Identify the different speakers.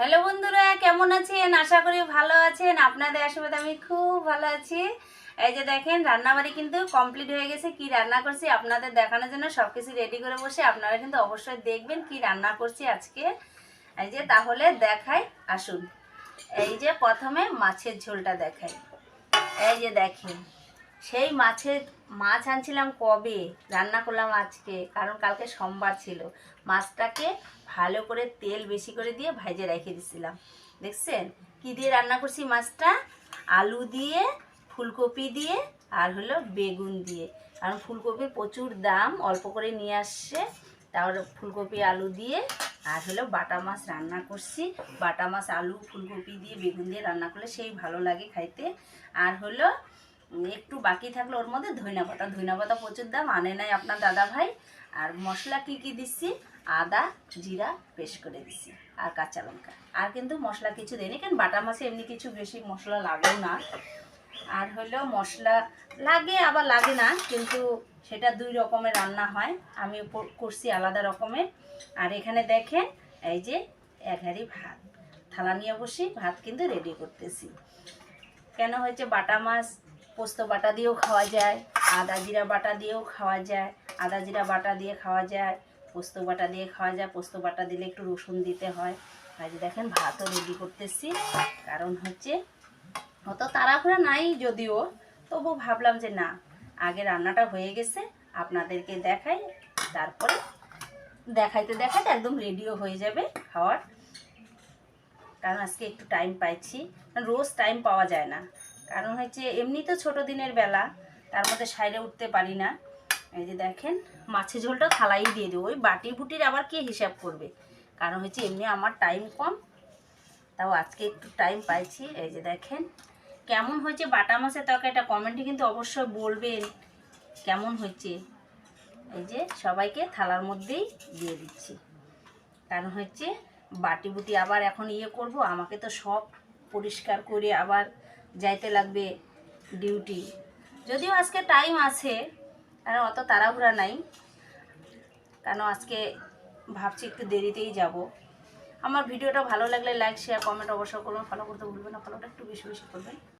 Speaker 1: Hello বন্ধুরা, কেমন আছেন? আশা করি ভালো আছেন। আপনাদের আশীর্বাদ আমি খুব ভালো আছি। এই যে দেখেন, রান্নাবাড়ি কিন্তু কমপ্লিট হয়ে গেছে। কি রান্না করছি আপনাদের দেখানোর জন্য সব কিছু রেডি করে বসে আপনারা কিন্তু অবশ্যই দেখবেন কি রান্না করছি আজকে। এই যে, তাহলে দেখাই, আসুন। এই যে, প্রথমে মাছের ঝোলটা দেখাই। এই যে দেখেন। সেই মাছের মাছ আনছিলাম কবে? রান্না করলাম আজকে, কারণ কালকে সোমবার ছিল। মাছটাকে ভালো করে তেল বেশি করে দিয়ে ভেজে রেখে দিছিলাম। দেখছেন? কি দিয়ে রান্না করছি মাছটা? আলু দিয়ে, ফুলকপি দিয়ে, আর হলো বেগুন দিয়ে। কারণ ফুলকপির প্রচুর দাম, অল্প করে নিয়ে আসছে। তাহলে ফুলকপি, আলু দিয়ে, আর হলো বাটা মাছ রান্না করছি। বাটা মাছ, আলু, ফুলকপি দিয়ে, বেগুন দিয়ে রান্না করলে সেই ভালো লাগে খাইতে। আর হলো একটু বাকি থাকলে ওর মধ্যে ধইনা পাতা। ধইনা পাতা প্রচুর দাম, আনে নাই আপনার দাদা ভাই। আর মশলা কি কি দিচ্ছি? আদা, জিরা পেস্ট করে দিচ্ছি, আর কাঁচা লঙ্কা। আর কিন্তু মশলা কিছু দেয়নি, কারণ বাটা মাছে এমনি কিছু বেশি মশলা লাগেও না। আর হলো মশলা লাগে, আবার লাগে না, কিন্তু সেটা দুই রকমের রান্না হয়। আমি করছি আলাদা রকমের। আর এখানে দেখেন, এই যে হাঁড়ি ভাত। থালা নিয়ে বসি, ভাত কিন্তু রেডি করতেছি। কেন হয়েছে বাটা মাছ? পোস্ত বাটা দিয়েও খাওয়া যায়, আদা জিরা বাটা দিয়েও খাওয়া যায়, আদা জিরা বাটা দিয়ে খাওয়া যায়, পোস্ত বাটা দিয়ে খাওয়া যায়, পোস্ত বাটা দিলে একটু রসুন দিতে হয়। আর দেখেন, ভাতও রেডি করতেছি। কারণ হচ্ছে, অত তাড়াহুড়া নাই যদিও তবু ভাবলাম যে না, আগে রান্নাটা হয়ে গেছে, আপনাদেরকে দেখাই, তারপরে দেখাইতে দেখাইতে একদম রেডিও হয়ে যাবে খাওয়ার। কারণ আজকে একটু টাইম পাইছি। রোজ টাইম পাওয়া যায় না। কারণ হচ্ছে এমনি তো ছোটো দিনের বেলা, তার মধ্যে সাইডে উঠতে পারি না। এই যে দেখেন, মাছের ঝোলটা থালাই দিয়ে দেবো। ওই বাটি বুটির আবার কে হিসাব করবে? কারণ হচ্ছে এমনি আমার টাইম কম, তাও আজকে একটু টাইম পাইছি। এই যে দেখেন, কেমন হয়েছে বাটা মাছের তরকারিটা কমেন্টে কিন্তু অবশ্যই বলবেন, কেমন হয়েছে? এই যে সবাইকে থালার মধ্যেই দিয়ে দিচ্ছি। কারণ হচ্ছে বাটি বুটি আবার এখন ইয়ে করব, আমাকে তো সব পরিষ্কার করে আবার যাইতে লাগবে ডিউটি যদিও আজকে টাইম আছে কারণ অত তাড়াহুড়া নাই, কারণ আজকে ভাবছি একটু দেরিতেই যাব। আমার ভিডিওটা ভালো লাগলে লাইক শেয়ার কমেন্ট অবশ্যই করবেন। ফলো করতে ভুলবেন না ফলোটা একটু বেশি বেশি করবেন।